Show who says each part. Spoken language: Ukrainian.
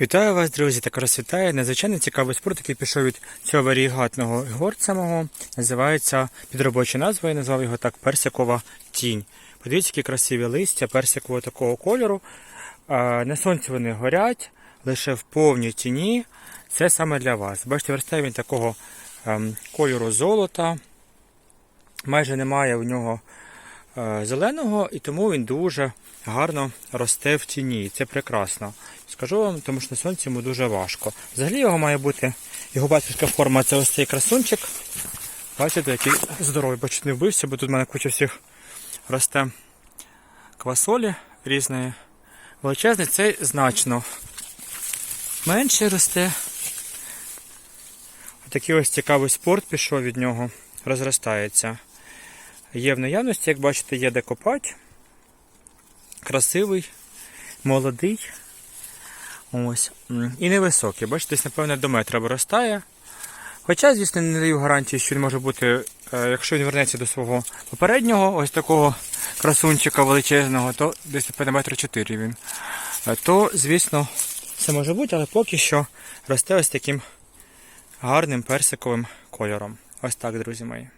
Speaker 1: Вітаю вас, друзі! Також вітаю. Надзвичайно цікавий спорт, який пішов від цього варігатного горця мого. Називається під робочою назвою, я назвав його так персикова тінь. Подивіться, які красиві листя персикового такого кольору. На сонці вони горять, лише в повній тіні. Це саме для вас. Бачите, виростає він такого ем, кольору золота. Майже немає в нього зеленого, і тому він дуже гарно росте в тіні. Це прекрасно. Скажу вам, тому що на сонці йому дуже важко. Взагалі його має бути, його батьківська форма це ось цей красунчик. Бачите, який здоровий, бо чуть не вбився, бо тут в мене куча всіх росте квасолі різної. Величезний, цей значно менше росте. Такий ось цікавий спорт пішов від нього, розростається. Є в наявності, як бачите, є де копати. Красивий, молодий. Ось. І невисокий. Бачите, десь, напевно, до метра виростає. Хоча, звісно, не даю гарантії, що він може бути, е, якщо він вернеться до свого попереднього, ось такого красунчика величезного, то десь напевно метр чотири він. Е, То, звісно, все може бути, але поки що росте ось таким гарним персиковим кольором. Ось так, друзі мої.